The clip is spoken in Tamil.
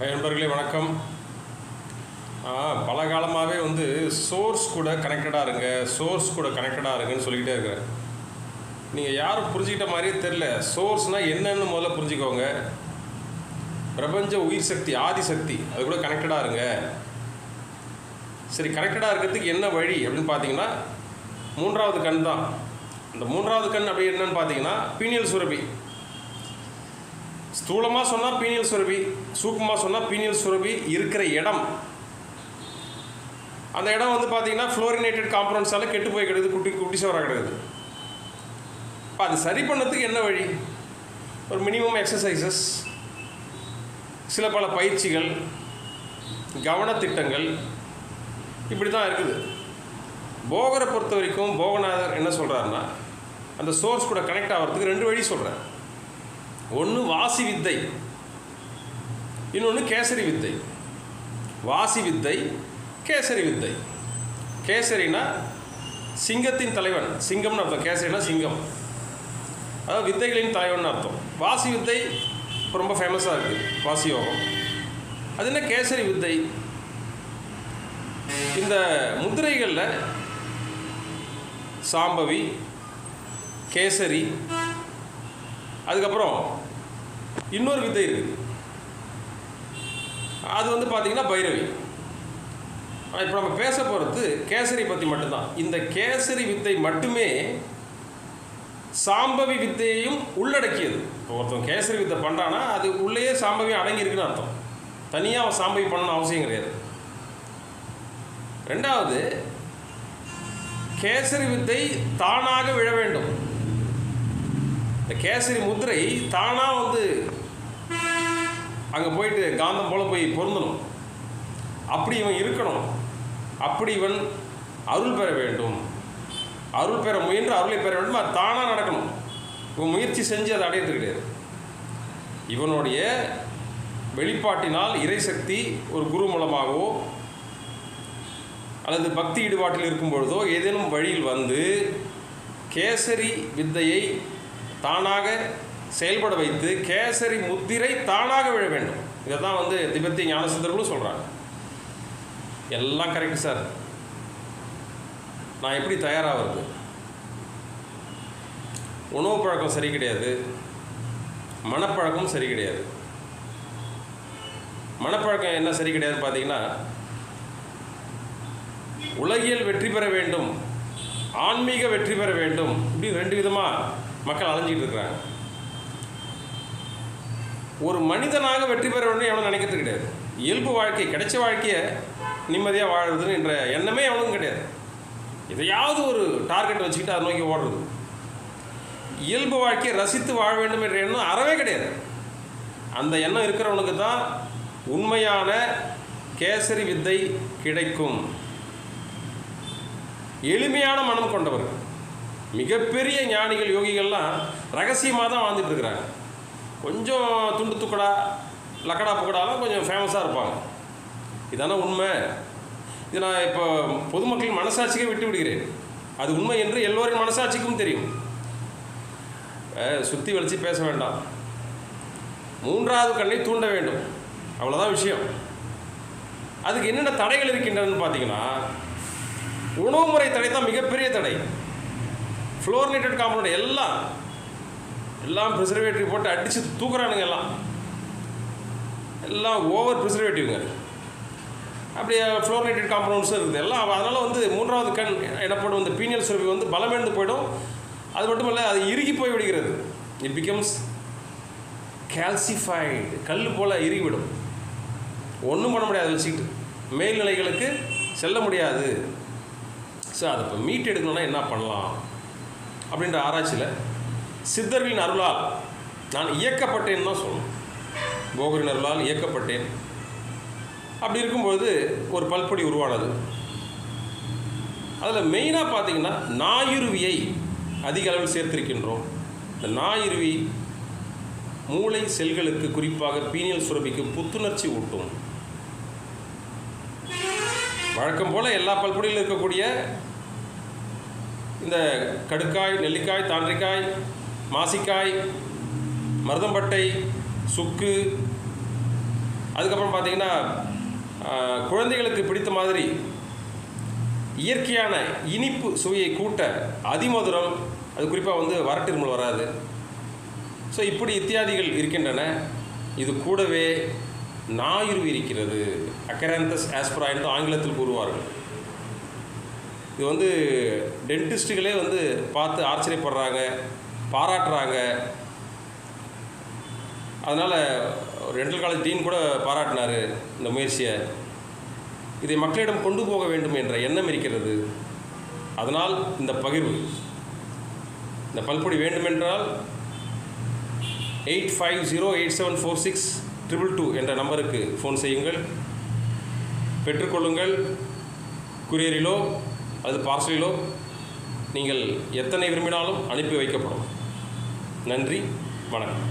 நண்பர்களே வணக்கம். பல காலமாகவே வந்து சோர்ஸ் கூட கனெக்டடாக இருங்க சோர்ஸ் கூட கனெக்டடாக இருங்கன்னு சொல்லிக்கிட்டே இருக்கிறேன். நீங்கள் யாரும் புரிஞ்சுக்கிட்ட மாதிரியே தெரில சோர்ஸ்னால் என்னன்னு முதல்ல புரிஞ்சுக்கோங்க. பிரபஞ்ச உயிர் சக்தி ஆதி சக்தி அது கூட கனெக்டடாக இருங்க. சரி கனெக்டடாக இருக்கிறதுக்கு என்ன வழி அப்படின்னு பார்த்தீங்கன்னா மூன்றாவது கண் தான். இந்த மூன்றாவது கண் அப்படி என்னன்னு பார்த்தீங்கன்னா பீனியல் சுரபி. ஸ்தூலமாக சொன்னால் பீனியல் சுரபி சூக்கமாக சொன்னால் பீனியல் சுரபி இருக்கிற இடம். அந்த இடம் வந்து பார்த்தீங்கன்னா ஃப்ளோரினேட்டட் காம்பனன்ஸால் கெட்டு போய் கிடக்குது குட்டி குட்டி சோறாக கிடக்குது. இப்போ அது சரி பண்ணதுக்கு என்ன வழி? ஒரு மினிமம் எக்ஸசைசஸ் சில பல பயிற்சிகள் கவனத்திட்டங்கள் இப்படி தான் இருக்குது. போகரை பொறுத்த வரைக்கும் போகநாதர் என்ன சொல்கிறாருன்னா அந்த சோர்ஸ் கூட கனெக்ட் ஆகிறதுக்கு ரெண்டு வழி சொல்கிறேன் ஒன்று வாசி வித்தை இன்னொன்று கேசரி வித்தை. வாசி வித்தை கேசரி வித்தை. கேசரினா சிங்கத்தின் தலைவன். சிங்கம்னு அர்த்தம். கேசரினா சிங்கம். அதாவது வித்தைகளின் தலைவன் அர்த்தம். வாசி வித்தை இப்போ ரொம்ப ஃபேமஸாக இருக்குது வாசி யோகம் அது என்ன? கேசரி வித்தை. இந்த முதிரைகளில் சாம்பவி கேசரி அதுக்கப்புறம் இன்னொரு வித்தை இருக்குது அது வந்து பார்த்திங்கன்னா பைரவி. இப்போ நம்ம பேச போகிறது கேசரி பற்றி மட்டும்தான். இந்த கேசரி வித்தை மட்டுமே சாம்பவி வித்தையையும் உள்ளடக்கியது. இப்போ ஒருத்தன் கேசரி வித்தை பண்ணுறான்னா அது உள்ளேயே சாம்பவி அடங்கியிருக்குன்னு அர்த்தம். தனியாக அவன் சாம்பவி பண்ணணும்னு அவசியம் கிடையாது. ரெண்டாவது கேசரி வித்தை தானாக விழ வேண்டும். இந்த கேசரி முத்திரை தானாக வந்து அங்கே போயிட்டு காந்தம் போல் போய் பொருந்தணும். அப்படி இவன் இருக்கணும். அப்படி இவன் அருள் பெற வேண்டும். அருள் பெற முயன்று அருளை பெற வேண்டும்? அது தானாக நடக்கணும். இவன் முயற்சி செஞ்சு அதை அடையிறது கிடையாது. இவனுடைய வெளிப்பாட்டினால் இறைசக்தி ஒரு குரு மூலமாகவோ அல்லது பக்தி ஈடுபாட்டில் இருக்கும் பொழுதோ ஏதேனும் வழியில் வந்து கேசரி வித்தையை தானாக செயல்பட வைத்து கேசரி முத்திரை தானாக விழ வேண்டும். இதை தான் வந்து திபெத்திய ஞானசந்தர்களும் சொல்கிறாங்க எல்லாம் கரெக்ட் சார் நான் எப்படி தயாராகிறது உணவு பழக்கம் சரி கிடையாது. மனப்பழக்கமும் சரி கிடையாது. மனப்பழக்கம் என்ன சரி கிடையாது பார்த்தீங்கன்னா உலகியல் வெற்றி பெற வேண்டும். ஆன்மீக வெற்றி பெற வேண்டும். இப்படி ரெண்டு விதமாக மக்கள் அலைஞ்சிட்டு இருக்கிறாங்க. ஒரு மனிதனாக வெற்றி பெற வேண்டும் எவனும் நினைக்கிறது கிடையாது. இயல்பு வாழ்க்கை கிடைச்ச வாழ்க்கையை நிம்மதியாக வாழ்றதுன்னு என்ற எண்ணமே எவனுக்கும் கிடையாது. எதையாவது ஒரு டார்கெட் வச்சுக்கிட்டு அதை நோக்கி ஓடுறது. இயல்பு வாழ்க்கையை ரசித்து வாழ வேண்டும் என்ற எண்ணம் அறவே கிடையாது. அந்த எண்ணம் இருக்கிறவனுக்கு தான் உண்மையான கேசரி வித்தை கிடைக்கும். எளிமையான மனம் கொண்டவர்கள். மிகப்பெரிய ஞானிகள் யோகிகள்லாம் ரகசியமாக தான் வாழ்ந்துட்டு இருக்கிறாங்க. கொஞ்சம் துண்டு துக்கடா லக்கடா புக்கடாலாம் கொஞ்சம் ஃபேமஸாக இருப்பாங்க. இதான உண்மை. இது நான் இப்போ பொதுமக்கள் மனசாட்சிக்கே விட்டு விடுகிறேன். அது உண்மை என்று எல்லோரின் மனசாட்சிக்கும் தெரியும். சுற்றி வலிச்சு பேச வேண்டாம். மூன்றாவது கண்ணை தூண்ட வேண்டும். அவ்வளோதான் விஷயம். அதுக்கு என்னென்ன தடைகள் இருக்கின்றன பார்த்தீங்கன்னா உணவு முறை தடை தான் மிகப்பெரிய தடை. ஃப்ளோரினேட்டட் காம்பவுண்ட் எல்லாம் எல்லாம் ப்ரிசர்வேட்டிவ் போட்டு அடித்து தூக்குறானுங்க எல்லாம். எல்லாம் ஓவர் ப்ரிசர்வேட்டிவ்ங்க அப்படியே ஃப்ளோரினேட்டட் காம்பவுண்ட்ஸும் இருக்குது. எல்லாம் அதனால் வந்து மூன்றாவது கண் எனப்படும் இந்த பீனியல் சுரப்பி வந்து பலமேந்து போயிடும். அது மட்டும் இல்லை அது இறுகி போய் விடுகிறது. இட் பிகம்ஸ் கேல்சிஃபைடு கல் போல் இறுகிவிடும். ஒன்றும் பண்ண முடியாது வச்சுக்கிட்டு. மேல்நிலைகளுக்கு செல்ல முடியாது. ஸோ அதை இப்போ மீட் எடுக்கணும்னா என்ன பண்ணலாம்? அப்படின்ற ஆராய்ச்சியில் சித்தர்களின் அருளால் நான் இயக்கப்பட்டேன்னு தான் சொல்லணும். போகரின் அருளால் இயக்கப்பட்டேன். அப்படி இருக்கும்பொழுது ஒரு பல்பொடி உருவானது. அதில் மெயினாக பார்த்தீங்கன்னா நாயுருவியை அதிக அளவில் சேர்த்திருக்கின்றோம். இந்த நாயுருவி மூளை செல்களுக்கு குறிப்பாக பீனியல் சுரபிக்கு புத்துணர்ச்சி ஊட்டும். வழக்கம் போல் எல்லா பல்பொடியில் இருக்கக்கூடிய இந்த கடுக்காய் நெல்லிக்காய் தாண்டிக்காய் மாசிக்காய் மருதம்பட்டை சுக்கு அதுக்கப்புறம் பார்த்தீங்கன்னா குழந்தைகளுக்கு பிடித்த மாதிரி இயற்கையான இனிப்பு சுவையை கூட்ட அதிமதுரம் அது குறிப்பாக வந்து வரட்டிருமல் வராது. ஸோ இப்படி இத்தியாதிகள் இருக்கின்றன. இது கூடவே நாயுருவி இருக்கிறது. அக்கரந்தஸ் ஆஸ்பரா என்று ஆங்கிலத்தில் கூறுவார்கள். இது வந்து டென்டிஸ்ட்டுகளே வந்து பார்த்து ஆச்சரியப்படுறாங்க பாராட்டுறாங்க. அதனால் டென்டல் காலேஜ் டீன் கூட பாராட்டினார் இந்த முயற்சியை. இதை மக்களிடம் கொண்டு போக வேண்டும் என்ற எண்ணம் இருக்கிறது. அதனால் இந்த பகிர்வு. இந்த பல்பொடி வேண்டுமென்றால் eight five zero eight seven four six triple two என்ற நம்பருக்கு ஃபோன் செய்யுங்கள். பெற்றுக்கொள்ளுங்கள். குரியரிலோ அல்லது பார்சலிலோ நீங்கள் எத்தனை விரும்பினாலும் அனுப்பி வைக்கப்படும். நன்றி வணக்கம்.